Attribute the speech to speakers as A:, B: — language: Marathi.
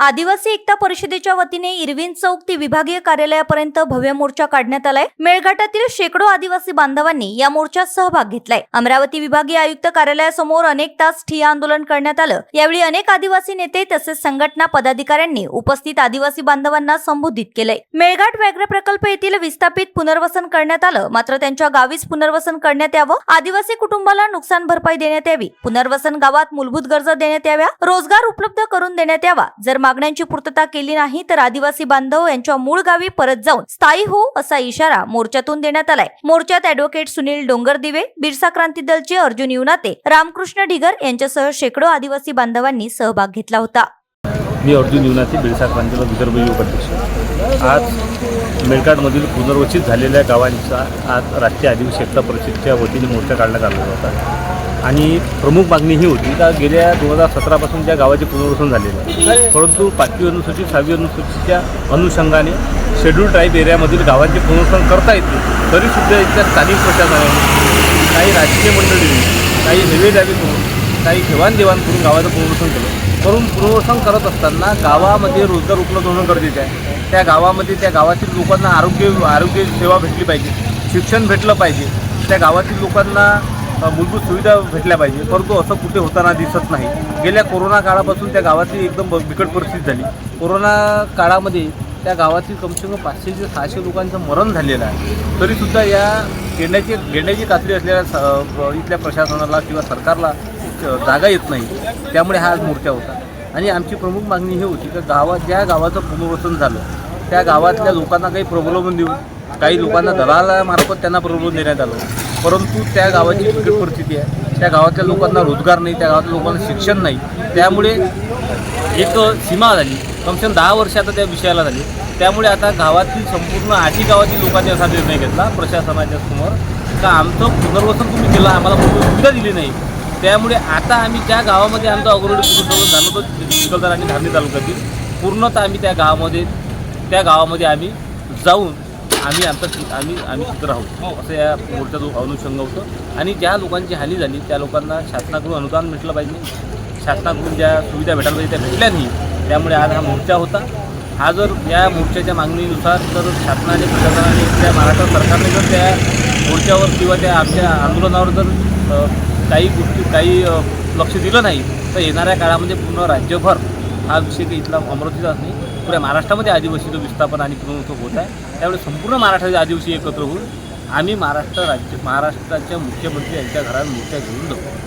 A: आदिवासी एकता परिषदेच्या वतीने इरविन चौक ते विभागीय कार्यालयापर्यंत भव्य मोर्चा काढण्यात आलाय. मेळघाटातील शेकडो आदिवासी बांधवांनी या मोर्चात सहभाग घेतलाय. अमरावती विभागीय आयुक्त कार्यालयासमोर अनेक तास ठिय्या आंदोलन करण्यात आलं. यावेळी अनेक आदिवासी नेते तसेच संघटना पदाधिकाऱ्यांनी उपस्थित आदिवासी बांधवांना संबोधित केलंय. मेळघाट व्याघ्र प्रकल्प येथील विस्थापित पुनर्वसन करण्यात आलं. मात्र त्यांच्या गावीच पुनर्वसन करण्यात यावं आदिवासी कुटुंबाला नुकसान भरपाई देण्यात यावी पुनर्वसन गावात मूलभूत गरजा देण्यात याव्या रोजगार उपलब्ध करून देण्यात यावा जर मागण्यांची पूर्तता केली नाही तर आदिवासी बांधव यांच्या मूळ गावी परत जाऊन स्थायी हो असा इशारा मोर्चातून देण्यात आलाय. मोर्चात अॅडव्होकेट सुनील डोंगरदिवे बिरसा क्रांती दलचे अर्जुन युनाते रामकृष्ण ढिगर यांच्यासह शेकडो आदिवासी बांधवांनी सहभाग घेतला होता.
B: मी अर्जुन युनाते बिरसा क्रांतीला विदर्भ युवक अध्यक्ष. आज मेळघाटमधील पुनर्वसित झालेल्या गावांचा आज राष्ट्रीय आदिवासी एकता परिषदच्या वतीने मोर्चा काढण्यात आला होता. आणि प्रमुख मागणी ही होती का गेल्या दोन हजार सतरापासून ज्या गावाचे पुनर्वसन झालेलं आहे. परंतु पाचवी अनुसूचित सहावी अनुसूचितच्या अनुषंगाने शेड्यूल ट्राईब एरियामधील गावांचे पुनर्वसन करता येते. तरीसुद्धा इथल्या स्थानिक प्रशासनाने काही राजकीय मंडळींनी काही हेवे दावे करून काही देवाणदेवाण करून गावाचं पुनर्वसन केलं. करून पुनर्वसन करत असताना गावामध्ये रोजगार उपलब्ध होणं गरजेचं आहे. त्या गावामध्ये त्या गावातील लोकांना आरोग्य आरोग्य सेवा भेटली पाहिजे. शिक्षण भेटलं पाहिजे. त्या गावातील लोकांना मूलभूत सुविधा भेटल्या पाहिजे. परंतु असं कुठे होताना दिसत नाही. गेल्या कोरोना काळापासून त्या गावातली एकदम बिकट परिस्थिती झाली. कोरोना काळामध्ये त्या गावातील कमसे कम पाचशे ते सहाशे लोकांचं मरण झालेलं आहे. तरीसुद्धा या घेण्याची घेण्याची कात्री असलेल्या स- इथल्या प्रशासनाला किंवा सरकारला जागा येत नाही. त्यामुळे हा आज मोर्चा होता. आणि आमची प्रमुख मागणी ही होती की गावात ज्या गावाचं पुनर्वसन झालं त्या गावातल्या लोकांना काही प्रबलोभन देऊन काही लोकांना दलालामार्फत त्यांना प्रबोधन देण्यात आलं. परंतु त्या गावाची बिकट परिस्थिती आहे. त्या गावातल्या लोकांना रोजगार नाही त्या गावातल्या लोकांना शिक्षण नाही. त्यामुळे एक सीमा झाली. कमसे दहा वर्ष आता त्या विषयाला झाली. त्यामुळे आता गावातील संपूर्ण आठी गावातील लोकांनी असा निर्णय घेतला प्रशासनाच्या समोर. का आमचं पुनर्वसन तुम्ही केलं आम्हाला सुविधा दिली नाही. त्यामुळे आता आम्ही ज्या गावामध्ये आमचं अग्रवडी पुनर्वसन झालं होतं चिखलदार आणि धारणी तालुक्यातील पूर्णतः आम्ही त्या गावामध्ये त्या गावामध्ये आम्ही जाऊन आम्ही आमचं आम्ही आम्ही तिथं राहू. हो, असं या मोर्चाचं अनुषंग होतं. आणि ज्या लोकांची हानी झाली त्या लोकांना शासनाकडून अनुदान भेटलं पाहिजे. शासनाकडून ज्या सुविधा भेटायला पाहिजे त्या भेटल्या नाही. त्यामुळे आज हा मोर्चा होता. हा जर या मोर्चाच्या मागणीनुसार तर शासनाने प्रशासनाने त्या महाराष्ट्र सरकारने जर त्या मोर्चावर किंवा त्या आमच्या आंदोलनावर जर काही गोष्टी काही लक्ष दिलं नाही तर येणाऱ्या काळामध्ये पूर्ण राज्यभर हा विषय काही इथला अमरावतीचाच नाही. पुऱ्या महाराष्ट्रामध्ये आदिवासीचं विस्थापन आणि पुनर्वसन होत आहे त्यामुळे संपूर्ण महाराष्ट्राचे आदिवासी एकत्र होऊन आम्ही महाराष्ट्र राज्य महाराष्ट्राच्या मुख्यमंत्री यांच्या घरात मोर्चा घेऊन जाऊ.